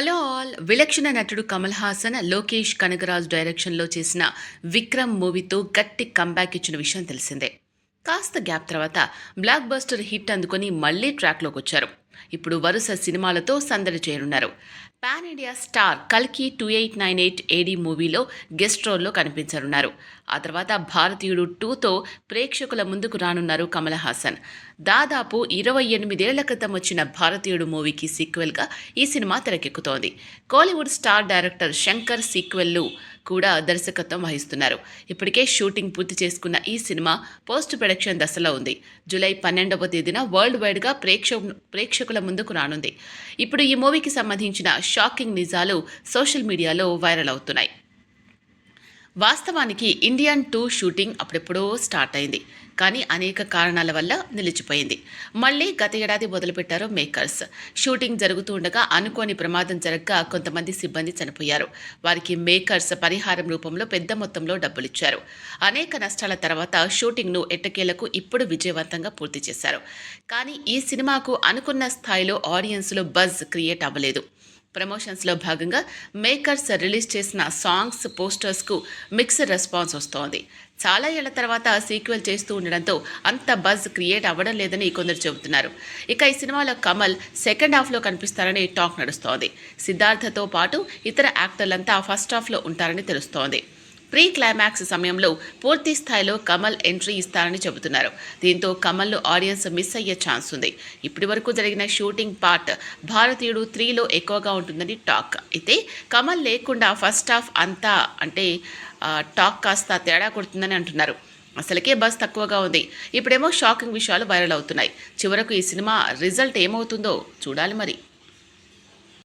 Hello all. విలక్షణ నటుడు కమల్ హాసన్ లోకేష్ కనగరాజ్ డైరెక్షన్లో చేసిన విక్రమ్ మూవీతో గట్టి కంబ్యాక్ ఇచ్చిన విషయం తెలిసిందే. కాస్త గ్యాప్ తర్వాత బ్లాక్ బస్టర్ హిట్ అందుకొని మళ్ళీ ట్రాక్లోకి వచ్చారు ఇప్పుడు వరుస సినిమాలతో సందడి చేరున్నారు పాన్ ఇండియా స్టార్ కల్కి two eight nine eight AD మూవీలో గెస్ట్ రోల్లో కనిపించనున్నారు. ఆ తర్వాత భారతీయుడు టూతో ప్రేక్షకుల ముందుకు రానున్నారు కమల్ హాసన్. దాదాపు ఇరవై ఎనిమిదేళ్ళ క్రితం వచ్చిన భారతీయుడు మూవీకి సీక్వెల్గా ఈ సినిమా తెరకెక్కుతోంది. కోలీవుడ్ స్టార్ డైరెక్టర్ శంకర్ సీక్వెల్లు కూడా దర్శకత్వం వహిస్తున్నారు. ఇప్పటికే షూటింగ్ పూర్తి చేసుకున్న ఈ సినిమా పోస్ట్ ప్రొడక్షన్ దశలో ఉంది. జూలై పన్నెండవ తేదీన వరల్డ్ వైడ్గా ప్రేక్ష ప్రేక్షకుల ముందుకు రానుంది. ఇప్పుడు ఈ మూవీకి సంబంధించిన షాకింగ్ నిజాలు సోషల్ మీడియాలో వైరల్ అవుతున్నాయి. వాస్తవానికి ఇండియన్ టూ షూటింగ్ అప్పుడెప్పుడో స్టార్ట్ అయింది. కానీ అనేక కారణాల వల్ల నిలిచిపోయింది. మళ్ళీ గత ఏడాది మొదలుపెట్టారు మేకర్స్. షూటింగ్ జరుగుతూ ఉండగా అనుకోని ప్రమాదం జరగక కొంతమంది సిబ్బంది చనిపోయారు. వారికి మేకర్స్ పరిహారం రూపంలో పెద్ద మొత్తంలో డబ్బులిచ్చారు. అనేక నష్టాల తర్వాత షూటింగ్ను ఎట్టకేలకు ఇప్పుడు విజయవంతంగా పూర్తి చేశారు. కానీ ఈ సినిమాకు అనుకున్న స్థాయిలో ఆడియన్స్లో బజ్ క్రియేట్ అవ్వలేదు. ప్రమోషన్స్లో భాగంగా మేకర్స్ రిలీజ్ చేసిన సాంగ్స్ పోస్టర్స్కు మిక్స్డ్ రెస్పాన్స్ వస్తోంది. చాలా ఏళ్ళ తర్వాత సీక్వెల్ చేస్తూ ఉండడంతో అంత బజ్ క్రియేట్ అవ్వడం లేదని కొందరు చెబుతున్నారు. ఇక ఈ సినిమాలో కమల్ సెకండ్ హాఫ్లో కనిపిస్తారని టాక్ నడుస్తోంది. సిద్ధార్థతో పాటు ఇతర యాక్టర్లంతా ఫస్ట్ హాఫ్లో ఉంటారని తెలుస్తోంది. ప్రీ క్లైమాక్స్ సమయంలో పూర్తి స్థాయిలో కమల్ ఎంట్రీ ఇస్తారని చెబుతున్నారు. దీంతో కమల్ను ఆడియన్స్ మిస్ అయ్యే ఛాన్స్ ఉంది. ఇప్పటి వరకు జరిగిన షూటింగ్ పార్ట్ భారతీయుడు త్రీలో ఎక్కువగా ఉంటుందని టాక్. అయితే కమల్ లేకుండా ఫస్ట్ హాఫ్ అంతా అంటే టాక్ కాస్త తేడా కొడుతుందని అంటున్నారు. అసలుకే బస్ తక్కువగా ఉంది. ఇప్పుడేమో షాకింగ్ విషయాలు వైరల్ అవుతున్నాయి. చివరకు ఈ సినిమా రిజల్ట్ ఏమవుతుందో చూడాలి మరి.